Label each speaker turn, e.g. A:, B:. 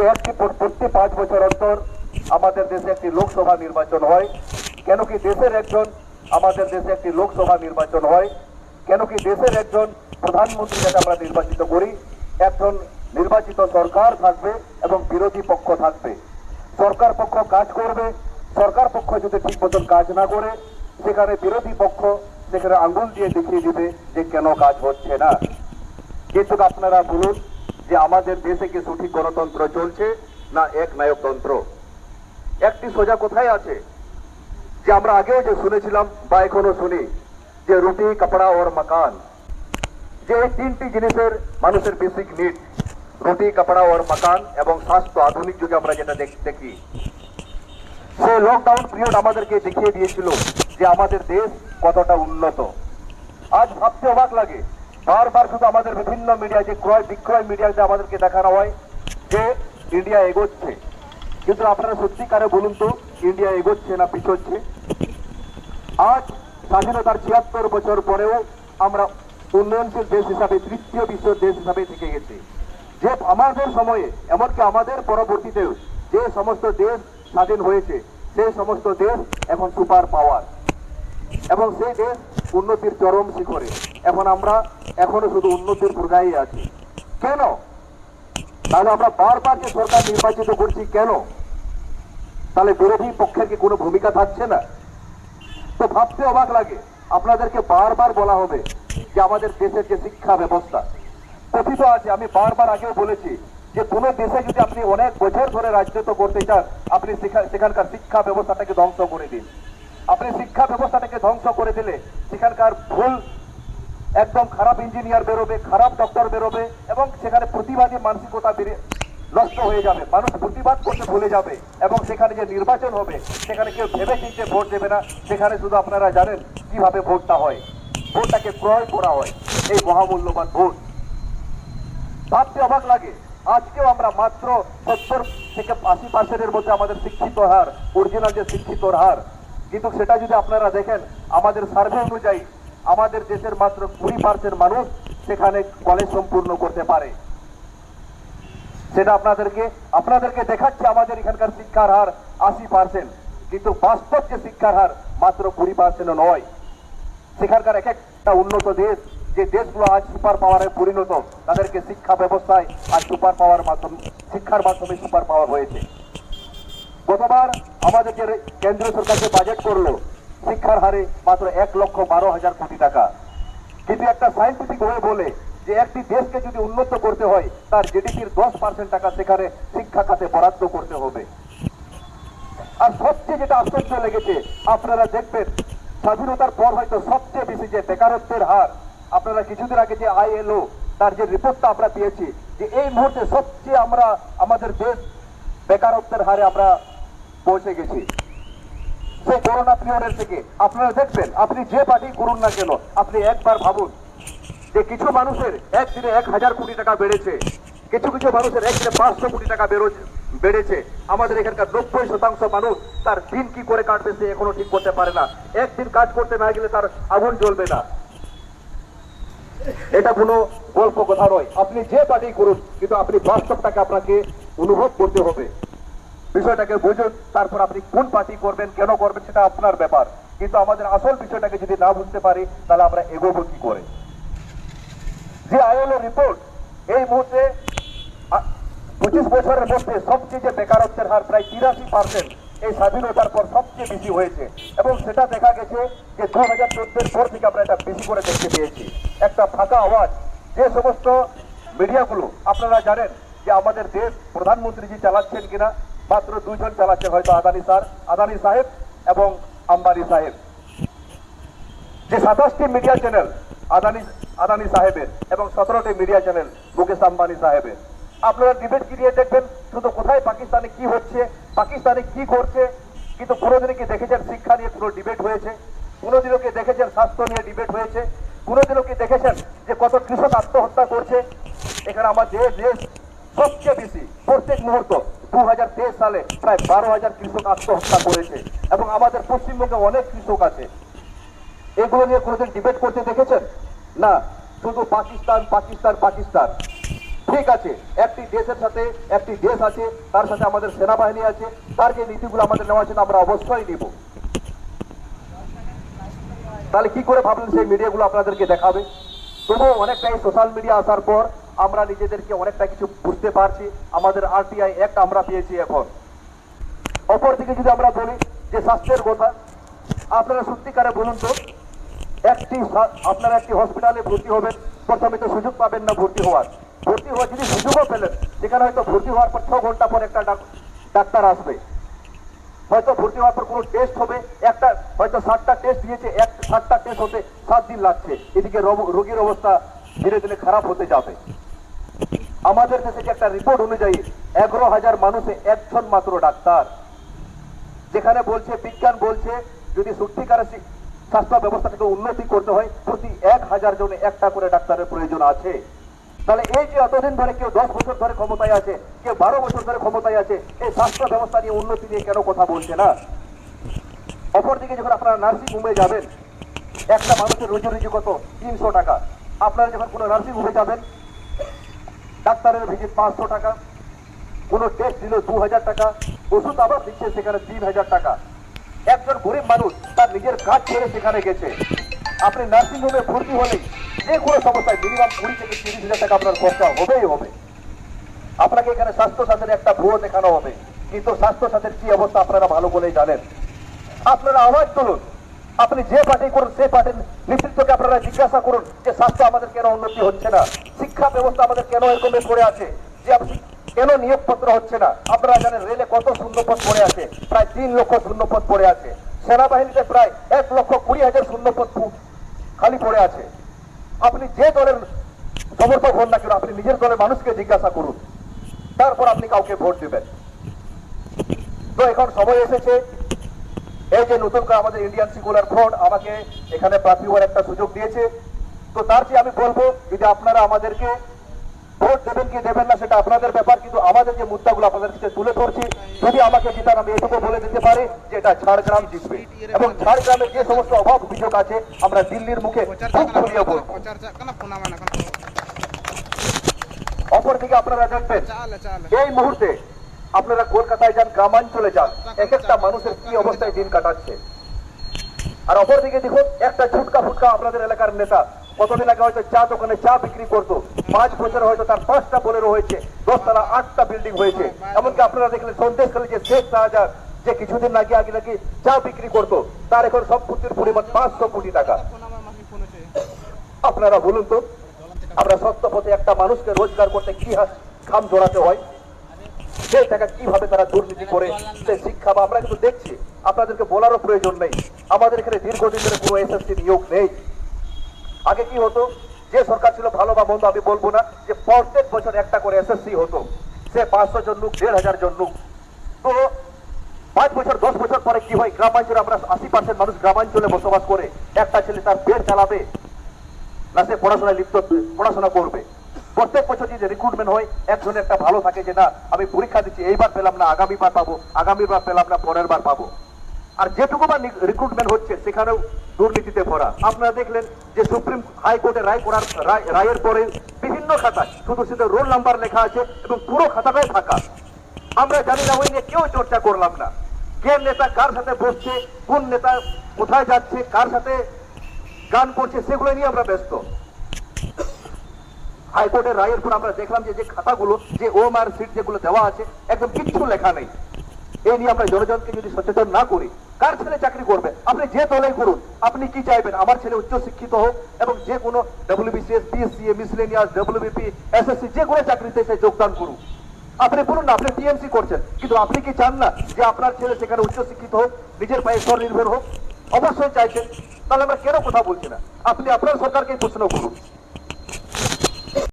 A: যে একটি প্র- প্রতি পাঁচ বছর অন্তর আমাদের দেশে একটি লোকসভা নির্বাচন হয়। কেন কি দেশের একজন আমাদের দেশে একটি লোকসভা নির্বাচন হয়। কেন কি দেশের একজন প্রধানমন্ত্রী যাকে আমরা নির্বাচিত করি, একজন নির্বাচিত সরকার থাকবে এবং বিরোধী পক্ষ থাকবে। সরকার পক্ষ কাজ করবে। সরকার পক্ষ যদি ঠিক মতন কাজ না করে, সেখানে বিরোধী পক্ষ সেখানে আঙ্গুল দিয়ে দেখিয়ে দিবে যে কেন কাজ হচ্ছে না। কিন্তু আপনারা বলুন যে আমাদের দেশে কি সঠিক গণতন্ত্র চলছে, না এক নায়কতন্ত্র। একটি সোজা কোথায় আছে? যে আমরা আগেও যে শুনেছিলাম, বা এখনও শুনি, যে রুটি, কাপড়া ওর মাকান। যে এই তিনটি জিনিসের মানুষের বেসিক নিড রুটি, কাপড়া ওর মাকান এবং স্বাস্থ্য, আধুনিক যুগে আমরা যেটা দেখ- সেই লকডাউন পিরিয়ড আমাদেরকে দেখিয়ে দিয়েছিল যে আমাদের দেশ কতটা উন্নত। আজ ভাবতে অবাক লাগে বারবার শুধু আমাদের বিভিন্ন মিডিয়া যে ক্রয় বিক্রয় মিডিয়াতে আমাদেরকে দেখানো হয়, যে ইন্ডিয়া এগোচ্ছে। কিন্তু আপনারা সত্যিকারে বলুন তো ইন্ডিয়া এগোচ্ছে না পিছোচ্ছে? আজ স্বাধীনতার ছিয়াত্তর বছর পরেও আমরা উন্নয়নশীল দেশ হিসাবে, তৃতীয় বিশ্ব দেশ হিসাবে থেকে গেছি। যে আমাদের সময়ে, এমনকি আমাদের পরবর্তীতেও যে সমস্ত দেশ স্বাধীন হয়েছে, সেই সমস্ত দেশ এখন সুপার পাওয়ার। এবং সেই দেশ উন্নতির চরম শিখরে, এখন আমরা এখনও শুধু উন্নতির পর্যায়ে আছি। কেন? তাহলে আমরা বারবার যে সরকার নির্বাচিত করছি কেন? তাহলে বিরোধী পক্ষের কি কোনো ভূমিকা থাকছে না? তো ভাবতে অবাক লাগে। আপনাদেরকে বারবার বলা হবে যে আমাদের দেশের যে শিক্ষা ব্যবস্থা, কথিত আছে, আমি বারবার আগেও বলেছি যে কোনো দেশে যদি আপনি অনেক বছর ধরে রাজত্ব করতে চান, আপনি সেখা- সেখানকার শিক্ষা ব্যবস্থাটাকে ধ্বংস করে দিন। আপনি শিক্ষা ব্যবস্থাটাকে ধ্বংস করে দিলে, সেখানকার ভুল একদম খারাপ ইঞ্জিনিয়ার বেরোবে, খারাপ ডক্টর বেরোবে, এবং সেখানে প্রতিবাদী মানসিকতা বেড়ে নষ্ট হয়ে যাবে। মানুষ প্রতিবাদ করতে ভুলে যাবে, এবং সেখানে যে নির্বাচন হবে, সেখানে কেউ ভেবে চিনতে ভোট দেবে না। সেখানে শুধু আপনারা জানেন কীভাবে ভোটটা হয়। ভোটটাকে ক্রয় করা হয়। এই মহামূল্যবান ভোট। ভাবতে অবাক লাগে। আজকেও আমরা মাত্র সত্তর থেকে আশি পার্সেন্টের মধ্যে আমাদের শিক্ষিত হার অরিজিনাল যে শিক্ষিত হার কিন্তু সেটা যদি আপনারা দেখেন, আমাদের সার্ভে অনুযায়ী আমাদের দেশের মাত্র কুড়ি পার্সেন্ট মানুষ সেখানে কলেজ সম্পূর্ণ করতে পারে। সেটা আপনাদেরকে আপনাদেরকে দেখাচ্ছে আমাদের এখানকার শিক্ষার হার আশি পার্সেন্ট, কিন্তু বাস্তব যে শিক্ষার হার মাত্র কুড়ি পার্সেন্ট নয়। সেখানকার এক একটা উন্নত দেশ, যে দেশগুলো আজ সুপার পাওয়ারে পরিণত, তাদেরকে শিক্ষা ব্যবস্থায় আজ সুপার পাওয়ার মাধ্যমে, শিক্ষার মাধ্যমে সুপার পাওয়ার হয়েছে। গতবার আমাদের যে কেন্দ্রীয় সরকার যে বাজেট করল, শিক্ষার হারে মাত্র এক লক্ষ বারো হাজার কোটি টাকা। কিন্তু একটা সাইন্টিফিক হয়ে বলে যে একটি দেশকে যদি উন্নত করতে হয়, তার জিডিপির দশ পার্সেন্ট টাকা সেখানে শিক্ষা খাতে বরাদ্দ করতে হবে। আর সবচেয়ে যেটা আশ্চর্য লেগেছে, আপনারা দেখবেন, স্বাধীনতার পর হয়তো সবচেয়ে বেশি যে বেকারত্বের হার, আপনারা কিছুদিন আগে যে আইএলও, তার যে রিপোর্টটা আমরা পেয়েছি, যে এই মুহূর্তে সবচেয়ে আমরা, আমাদের দেশ বেকারত্বের হারে আমরা পৌঁছে গেছি। সেই করোনা পিরিয়ডের থেকে আপনারা দেখবেন, আপনি যে পার্টি করুন না কেন, আপনি একবার ভাবুন যে কিছু মানুষের একদিনে এক হাজার কোটি টাকা বেড়েছে, কিছু কিছু মানুষের একদিনে পাঁচশো কোটি টাকা বেরোচ্ছে বেড়েছে। আমাদের এখানকার নব্বই শতাংশ মানুষ তার দিন কি করে কাটবে সে এখনও ঠিক করতে পারে না। একদিন কাজ করতে না গেলে তার আগুন জ্বলবে না। এটা কোনো গল্প কথা নয়। আপনি যে পার্টি করুন, কিন্তু আপনি বাস্তবটাকে আপনাকে অনুভব করতে হবে। বিষয়টাকে বুঝুন, তারপর আপনি কোন পার্টি করবেন, কেন করবেন সেটা আপনার ব্যাপার। কিন্তু আমাদের আসল বিষয়টাকে যদি না বুঝতে পারি, তাহলে আমরা এগোবো কি করে? যে আইএলও রিপোর্ট এই মুহূর্তে পঁচিশ বছরের মধ্যে সবচেয়ে যে বেকারত্বের হার, প্রায় তিরাশি পার্সেন্ট এই স্বাধীনতার পর সবচেয়ে বেশি হয়েছে। এবং সেটা দেখা গেছে যে দু হাজার চোদ্দের পর থেকে আমরা এটা বেশি করে দেখতে পেয়েছি। একটা ফাঁকা আওয়াজ, যে সমস্ত মিডিয়াগুলো, আপনারা জানেন যে আমাদের দেশ প্রধানমন্ত্রীজি চালাচ্ছেন কিনা? মাত্র দুইজন চালাচ্ছে হয়তো আদানি স্যার, আদানি সাহেব এবং আম্বানি সাহেব। যে সাতাশটি মিডিয়া চ্যানেল আদানি আদানি সাহেবের এবং সতেরোটি মিডিয়া চ্যানেল মুকেশ আম্বানি সাহেবের। আপনারা ডিবেট গিরিয়ে দেখবেন, শুধু কোথায় পাকিস্তানে কি হচ্ছে, পাকিস্তানে কি করছে, কিন্তু কোনোদিনও কি দেখেছেন শিক্ষা নিয়ে কোনো ডিবেট হয়েছে? কোনোদিনও কি দেখেছেন স্বাস্থ্য নিয়ে ডিবেট হয়েছে? কোনোদিনও কি দেখেছেন যে কত কৃষক আত্মহত্যা করছে? এখানে আমার যে দেশ সবচেয়ে বেশি, প্রত্যেক মুহূর্ত। দু সালে প্রায় বারো হাজার কৃষক আত্মহত্যা করেছে এবং আমাদের পশ্চিমবঙ্গে অনেক কৃষক আছে। এগুলো নিয়ে কোনোদিন ডিবেট করতে দেখেছেন? না, শুধু পাকিস্তান পাকিস্তান পাকিস্তান। ঠিক আছে, একটি দেশের সাথে একটি দেশ আছে, তার সাথে আমাদের সেনাবাহিনী আছে, তার যে নীতিগুলো আমাদের নেওয়া আছে আমরা অবশ্যই নিব। তাহলে কি করে ভাবলেন সেই মিডিয়াগুলো আপনাদেরকে দেখাবে? তবুও অনেকটাই সোশ্যাল মিডিয়া আসার পর আমরা নিজেদেরকে অনেকটা কিছু বুঝতে পারছি। আমাদের আরটিআই অ্যাক্ট আমরা পেয়েছি এখন। অপরদিকে যদি আমরা বলি যে স্বাস্থ্যের কথা, আপনারা সত্যিকারে বলুন তো, একটি আপনারা একটি হসপিটালে ভর্তি হবেন, প্রথমে তো সুযোগ পাবেন না ভর্তি হওয়ার। ভর্তি হওয়ার যদি সুযোগও পেলেন, সেখানে হয়তো ভর্তি হওয়ার পর ছ ঘণ্টা পর একটা ডাক- ডাক্তার আসবে। হয়তো ভর্তি হওয়ার পর কোনো টেস্ট হবে, একটা হয়তো ষাটটা টেস্ট দিয়েছে, এক ষাটটা টেস্ট হতে সাত দিন লাগছে। এদিকে রোগ- রোগীর অবস্থা ধীরে ধীরে খারাপ হতে যাবে। আমাদের দেশে যে একটা রিপোর্ট অনুযায়ী এগারো হাজার মানুষে একজন মাত্র ডাক্তার। যেখানে বলছে, বিজ্ঞান বলছে, যদি সত্যিকারে স্বাস্থ্য ব্যবস্থাটাকে উন্নতি করতে হয়, প্রতি এক হাজার জনে একটা করে ডাক্তারের প্রয়োজন আছে। তাহলে এই যে এতদিন ধরে কেউ দশ বছর ধরে ক্ষমতায় আছে, কেউ বারো বছর ধরে ক্ষমতায় আছে, এই স্বাস্থ্য ব্যবস্থা নিয়ে উন্নতি নিয়ে কেন কথা বলছে না? অপরদিকে যখন আপনারা নার্সিং হোমে যাবেন, একটা মানুষের রোজি রুজি কত? তিনশো টাকা। আপনারা যখন কোনো নার্সিং হোমে যাবেন ডাক্তারের ভিজিট পাঁচশো টাকা, কোনো টেস্ট দিল দু হাজার টাকা, ওষুধ আবার দিচ্ছে সেখানে তিন হাজার টাকা। একজন গরিব মানুষ তার নিজের কাজ ছেড়ে সেখানে গেছে। আপনি নার্সিং হোমে ভর্তি হলেই যে কোনো সমস্যায় মিনিমাম কুড়ি থেকে তিরিশ হাজার টাকা আপনার খরচা হবেই হবে। আপনাকে এখানে স্বাস্থ্য সাথীর একটা ভুয়ো দেখানো হবে। কিন্তু স্বাস্থ্য সাথীর কি অবস্থা আপনারা ভালো বলেই জানেন। আপনারা আওয়াজ তুলুন আপনি যে পার্টি করুন সেই পার্টির নেতৃত্বকে আপনারা জিজ্ঞাসা করুন যে স্বাস্থ্য আমাদের কেন উন্নতি হচ্ছে না? শিক্ষা ব্যবস্থা আমাদের কেন এরকম পড়ে আছে? যে কেন নিয়োগপত্র হচ্ছে না? আপনারা জানেন রেলে কত শূন্যপদ পড়ে আছে, প্রায় তিন লক্ষ শূন্যপদ পড়ে আছে। সেনাবাহিনীতে প্রায় এক লক্ষ কুড়ি হাজার শূন্যপদ খালি পড়ে আছে। আপনি যে দলের সমর্থক হন না কেন, আপনি নিজের দলের মানুষকে জিজ্ঞাসা করুন। তারপর আপনি কাউকে ভোট দেবেন। তো এখন সময় এসেছে এই যে নতুন করে আমাদের ইন্ডিয়ান সিকুলার ফ্রন্ট আমাকে এখানে প্রার্থী হওয়ার একটা সুযোগ দিয়েছে। তো তার চেয়ে আমি বলব যদি আপনারা আমাদেরকে ভোট দেবেন কি দেবেন না সেটা আপনাদের ব্যাপার কিন্তু আমাদের যে মুদ্দাগুলো আপনাদের কাছে তুলে ধরছি যদি আমাকে জিতান আমি এটুকু বলে দিতে পারি যে এটা ঝাড়গ্রাম জিতবে। এবং ঝাড়গ্রামে যে সমস্ত অভাব অভিযোগ আছে আমরা দিল্লির মুখে খুব খুলিয়ে বলব। অপরদিকে আপনারা দেখবেন এই মুহূর্তে আপনারা কলকাতায় যান, গ্রামাঞ্চলে যান এক একটা মানুষের কি অবস্থায় দিন কাটাচ্ছে? আর অপরদিকে দেখুন, একটা ছুটকা ফুটকা আপনাদের এলাকার নেতা, কতদিন আগে হয়তো চা দোকানে চা বিক্রি করতো, পাঁচ বছর হয়তো তার পাঁচটা বলেরো হয়েছে, দশতলা আটটা বিল্ডিং হয়েছে। এমনকি আপনারা দেখলেন, সন্দেশখালী যে শেখ শাহজাহান, যে কিছুদিন আগে আগে নাকি চা বিক্রি করতো, তার এখন সম্পত্তির পরিমাণ পাঁচশো কোটি টাকা। আপনারা বলুন তো, আমরা সত্য পথে একটা মানুষকে রোজগার করতে কি হাস- খাম জড়াতে হয়? সেই টাকা কীভাবে তারা দুর্নীতি করে সেই শিক্ষা বা আমরা কিন্তু দেখছি, আপনাদেরকে বলারও প্রয়োজন নেই। আমাদের এখানে দীর্ঘদিন ধরে কোনো এসএসসি নিয়োগ নেই। আগে কি হতো? যে সরকার ছিল ভালো বা মন্দ, আমি বলব না, যে প্রত্যেক বছর একটা করে এসএসসি হতো। সে পাঁচশো জন লোক, দেড় হাজার জন লোক। তো পাঁচ বছর, দশ বছর পরে কি হয়? গ্রামাঞ্চলে আমরা আশি পার্সেন্ট মানুষ গ্রামাঞ্চলে বসবাস করে। একটা ছেলে তার পেট চালাবে না সে পড়াশোনায় লিপ্ত, পড়াশোনা করবে। প্রত্যেক বছর যদি রিক্রুটমেন্ট হয় একজনের একটা ভালো থাকে যে না আমি পরীক্ষা দিচ্ছি, এইবার পেলাম না, আগামীবার পাবো, আগামীবার পেলাম না পরের বার পাবো। আর যেটুকু বা রিক্রুটমেন্ট হচ্ছে, সেখানেও দুর্নীতিতে ভরা। আপনারা দেখলেন যে সুপ্রিম হাইকোর্টে রায় করার রায়ের পরে বিভিন্ন খাতায়, শুধু শুধু রোল নাম্বার লেখা আছে এবং পুরো খাতাটাই ফাঁকা। আমরা জানি না, ওই নিয়ে কেউ চর্চা করলাম না। কে নেতা কার সাথে বসছে, কোন নেতা কোথায় যাচ্ছে, কার সাথে গান করছে, সেগুলো নিয়ে আমরা ব্যস্ত। হাইকোর্টের রায়ের পর আমরা দেখলাম যে যে খাতাগুলো, যে ওম আর সিট যেগুলো দেওয়া আছে, একদম কিচ্ছু লেখা নেই। এই নিয়ে আমরা জনজনকে যদি সচেতন না করি, কার ছেলে চাকরি করবে? আপনি যে দলেই করুন আপনি কি চাইবেন? আমার ছেলে উচ্চ শিক্ষিত হোক এবং যে কোনো WBCS PSC miscellaneous WBP SSC যে কোনো চাকরিতে সে যোগদান করুক। আপনি বলুন না, আপনি টিএমসি করছেন, কিন্তু আপনি কি চান না যে আপনার ছেলে সেখানে উচ্চ শিক্ষিত হোক, নিজের পায়ে স্বনির্ভর হোক? অবশ্যই চাইছেন। তাহলে আমরা কেন কথা বলছি না? আপনি আপনার সরকারকে প্রশ্ন করুন।